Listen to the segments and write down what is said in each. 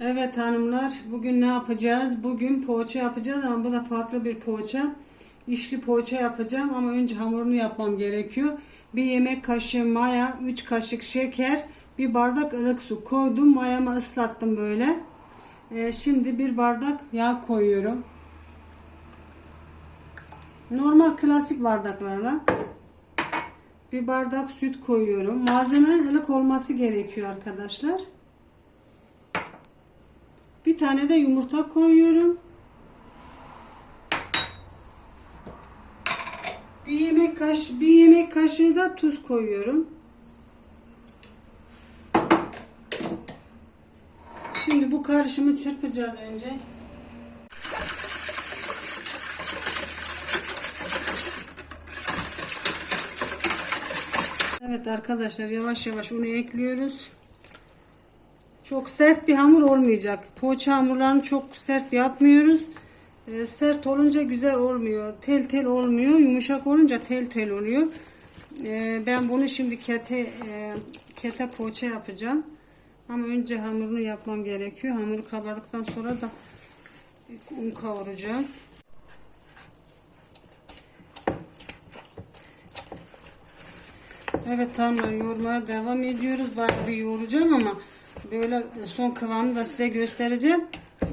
Evet hanımlar bugün ne yapacağız? Bugün poğaça yapacağız ama bu da farklı bir poğaça. İşli poğaça yapacağım ama önce hamurunu yapmam gerekiyor. Bir yemek kaşığı maya, 3 kaşık şeker, bir bardak ılık su koydum. Mayamı ıslattım böyle. Ee, şimdi bir bardak yağ koyuyorum. Normal klasik bardaklarla. Bir bardak süt koyuyorum. Malzemenin ılık olması gerekiyor arkadaşlar. Bir tane de yumurta koyuyorum. Bir yemek kaş bir yemek kaşığı da tuz koyuyorum. Şimdi bu karışımı çırpacağız önce. Evet arkadaşlar yavaş yavaş unu ekliyoruz. Çok sert bir hamur olmayacak. Poğaça hamurlarını çok sert yapmıyoruz. Ee, sert olunca güzel olmuyor. Tel tel olmuyor. Yumuşak olunca tel tel oluyor. Ee, ben bunu şimdi kete e, kete poğaça yapacağım. Ama önce hamurunu yapmam gerekiyor. Hamuru kabardıktan sonra da un kavuracağım. Evet tamam yoğurmaya devam ediyoruz. Bayağı bir yoğuracağım ama böyle son kıvamını da size göstereceğim.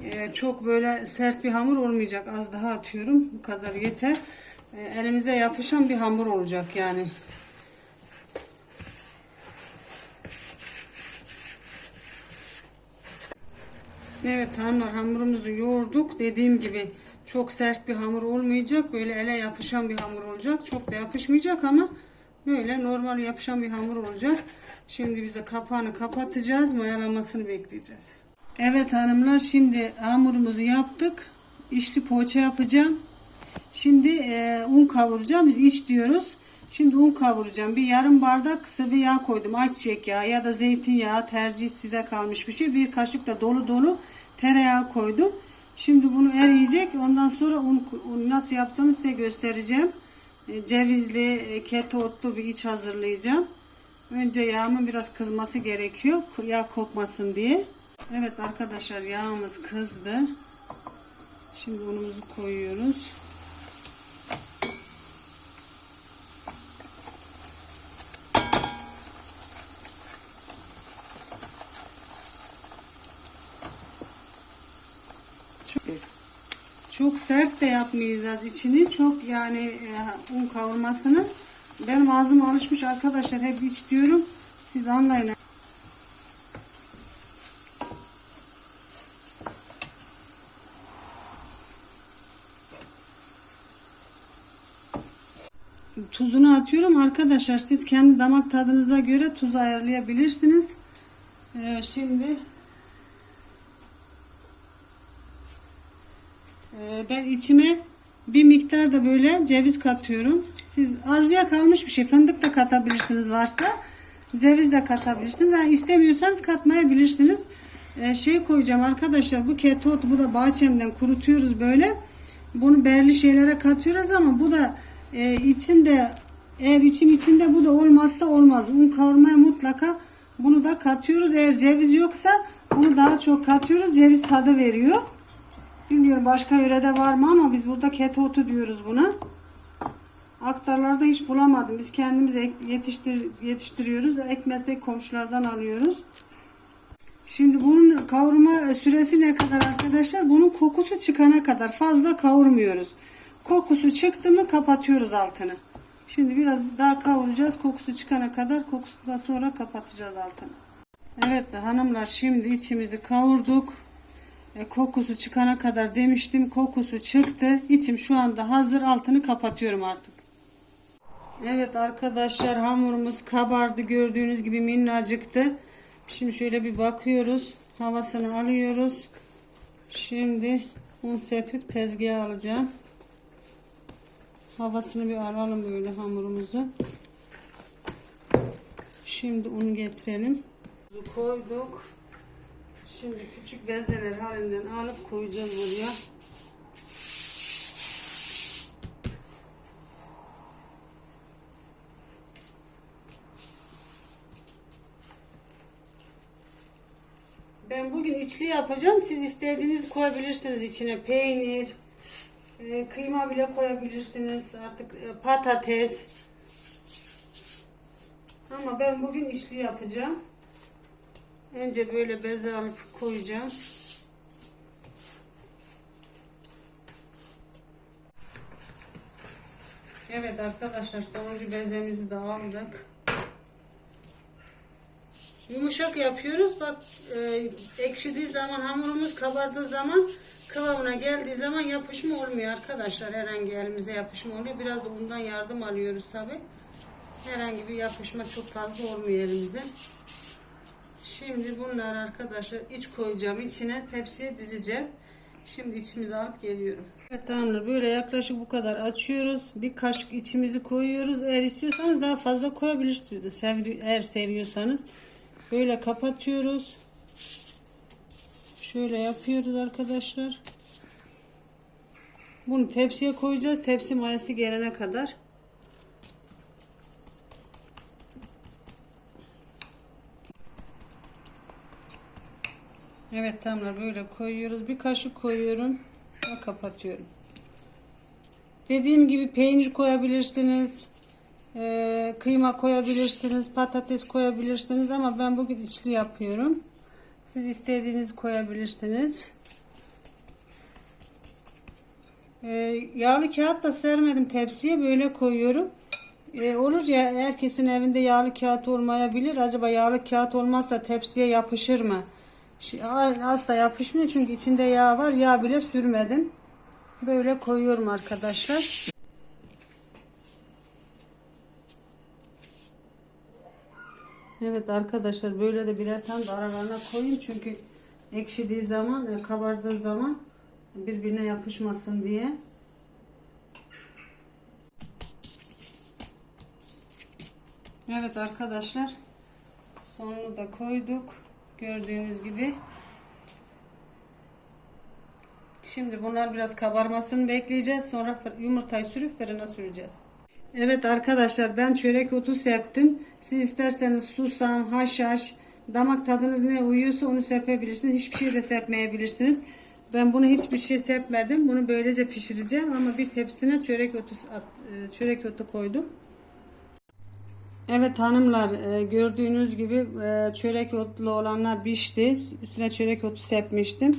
Ee, çok böyle sert bir hamur olmayacak. Az daha atıyorum. Bu kadar yeter. Ee, elimize yapışan bir hamur olacak yani. Evet hanımlar hamurumuzu yoğurduk. Dediğim gibi çok sert bir hamur olmayacak. Böyle ele yapışan bir hamur olacak. Çok da yapışmayacak ama böyle normal yapışan bir hamur olacak. Şimdi bize kapağını kapatacağız. Mayalamasını bekleyeceğiz. Evet hanımlar şimdi hamurumuzu yaptık. İçli poğaça yapacağım. Şimdi e, un kavuracağım. Biz iç diyoruz. Şimdi un kavuracağım. Bir yarım bardak sıvı yağ koydum. Ayçiçek yağı ya da zeytinyağı tercih size kalmış bir şey. Bir kaşık da dolu dolu tereyağı koydum. Şimdi bunu eriyecek. Ondan sonra un, un nasıl yaptığımı size göstereceğim. E, cevizli, e, keto otlu bir iç hazırlayacağım. Önce yağımın biraz kızması gerekiyor. Yağ kokmasın diye. Evet arkadaşlar yağımız kızdı. Şimdi unumuzu koyuyoruz. Çok, çok sert de yapmayacağız içini. Çok yani e, un kavurmasını. Benim ağzım alışmış arkadaşlar. Hep iç diyorum. Siz anlayın. Tuzunu atıyorum arkadaşlar. Siz kendi damak tadınıza göre tuz ayarlayabilirsiniz. Ee, şimdi Ee, ben içime bir miktar da böyle ceviz katıyorum. Siz arzuya kalmış bir şey. Fındık da katabilirsiniz varsa. Ceviz de katabilirsiniz. Yani istemiyorsanız katmayabilirsiniz. Ee, şey koyacağım arkadaşlar. Bu ketot bu da bahçemden kurutuyoruz böyle. Bunu belirli şeylere katıyoruz ama bu da e, içinde eğer için içinde bu da olmazsa olmaz. Un kavurmaya mutlaka bunu da katıyoruz. Eğer ceviz yoksa bunu daha çok katıyoruz. Ceviz tadı veriyor. Bilmiyorum başka yörede var mı ama biz burada keto otu diyoruz buna. Aktarlarda hiç bulamadım. Biz kendimiz yetiştir, yetiştiriyoruz. Ekmezsek komşulardan alıyoruz. Şimdi bunun kavurma süresi ne kadar arkadaşlar? Bunun kokusu çıkana kadar fazla kavurmuyoruz. Kokusu çıktı mı kapatıyoruz altını. Şimdi biraz daha kavuracağız. Kokusu çıkana kadar kokusundan sonra kapatacağız altını. Evet hanımlar şimdi içimizi kavurduk. E, kokusu çıkana kadar demiştim. Kokusu çıktı. İçim şu anda hazır. Altını kapatıyorum artık. Evet arkadaşlar hamurumuz kabardı. Gördüğünüz gibi minnacıktı. Şimdi şöyle bir bakıyoruz. Havasını alıyoruz. Şimdi un sepip tezgaha alacağım. Havasını bir alalım böyle hamurumuzu. Şimdi un getirelim. Koyduk. Şimdi küçük bezeler halinden alıp koyacağız buraya. Ben bugün içli yapacağım. Siz istediğiniz koyabilirsiniz içine. Peynir, e, kıyma bile koyabilirsiniz. Artık e, patates. Ama ben bugün içli yapacağım. Önce böyle beze alıp koyacağım. Evet arkadaşlar sonuncu bezemizi de aldık. Yumuşak yapıyoruz. Bak e, ekşidiği zaman hamurumuz kabardığı zaman kıvamına geldiği zaman yapışma olmuyor arkadaşlar. Herhangi elimize yapışma oluyor. Biraz da undan yardım alıyoruz tabi. Herhangi bir yapışma çok fazla olmuyor elimize. Şimdi bunlar arkadaşlar iç koyacağım. içine tepsiye dizeceğim. Şimdi içimizi alıp geliyorum. Evet tamamdır. Böyle yaklaşık bu kadar açıyoruz. Bir kaşık içimizi koyuyoruz. Eğer istiyorsanız daha fazla koyabilirsiniz. Eğer seviyorsanız. Böyle kapatıyoruz. Şöyle yapıyoruz arkadaşlar. Bunu tepsiye koyacağız. Tepsi mayası gelene kadar. Evet tamamdır böyle koyuyoruz. Bir kaşık koyuyorum ve kapatıyorum. Dediğim gibi peynir koyabilirsiniz. Ee, kıyma koyabilirsiniz. Patates koyabilirsiniz ama ben bugün içli yapıyorum. Siz istediğiniz koyabilirsiniz. Ee, yağlı kağıt da sermedim tepsiye böyle koyuyorum. Ee, olur ya herkesin evinde yağlı kağıt olmayabilir. Acaba yağlı kağıt olmazsa tepsiye yapışır mı? Şey, asla yapışmıyor çünkü içinde yağ var. Yağ bile sürmedim. Böyle koyuyorum arkadaşlar. Evet arkadaşlar böyle de birer tane de aralarına koyun çünkü ekşidiği zaman kabardığı zaman birbirine yapışmasın diye. Evet arkadaşlar sonunu da koyduk gördüğünüz gibi. Şimdi bunlar biraz kabarmasını bekleyeceğiz. Sonra yumurtayı sürüp fırına süreceğiz. Evet arkadaşlar ben çörek otu septim. Siz isterseniz susam, haşhaş, damak tadınız ne uyuyorsa onu sepebilirsiniz. Hiçbir şey de sepmeyebilirsiniz. Ben bunu hiçbir şey sepmedim. Bunu böylece pişireceğim ama bir tepsine çörek otu e, çörek otu koydum. Evet hanımlar e, gördüğünüz gibi e, çörek otlu olanlar pişti. Üstüne çörek otu sepmiştim.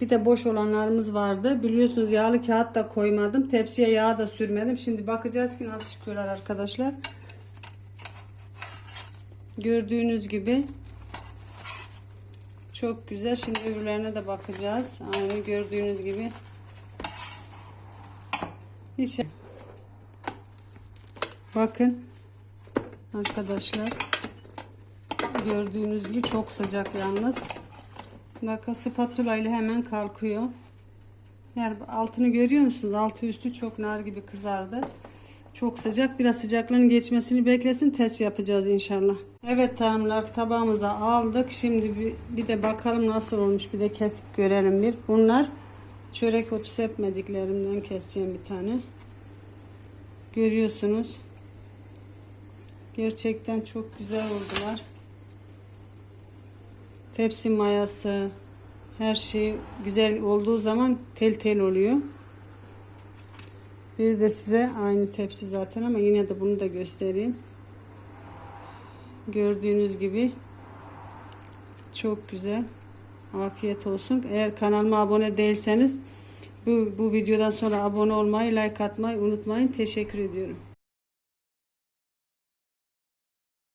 Bir de boş olanlarımız vardı. Biliyorsunuz yağlı kağıt da koymadım. Tepsiye yağ da sürmedim. Şimdi bakacağız ki nasıl çıkıyorlar arkadaşlar. Gördüğünüz gibi çok güzel. Şimdi öbürlerine de bakacağız. Aynı gördüğünüz gibi. Hiç Bakın arkadaşlar. Gördüğünüz gibi çok sıcak yalnız. Bakın spatula ile hemen kalkıyor. Yani altını görüyor musunuz? Altı üstü çok nar gibi kızardı. Çok sıcak. Biraz sıcaklığın geçmesini beklesin. Test yapacağız inşallah. Evet hanımlar tabağımıza aldık. Şimdi bir, bir de bakalım nasıl olmuş. Bir de kesip görelim bir. Bunlar çörek otu sepmediklerimden keseceğim bir tane. Görüyorsunuz. Gerçekten çok güzel oldular. Tepsi mayası her şey güzel olduğu zaman tel tel oluyor. Bir de size aynı tepsi zaten ama yine de bunu da göstereyim. Gördüğünüz gibi çok güzel. Afiyet olsun. Eğer kanalıma abone değilseniz bu, bu videodan sonra abone olmayı, like atmayı unutmayın. Teşekkür ediyorum.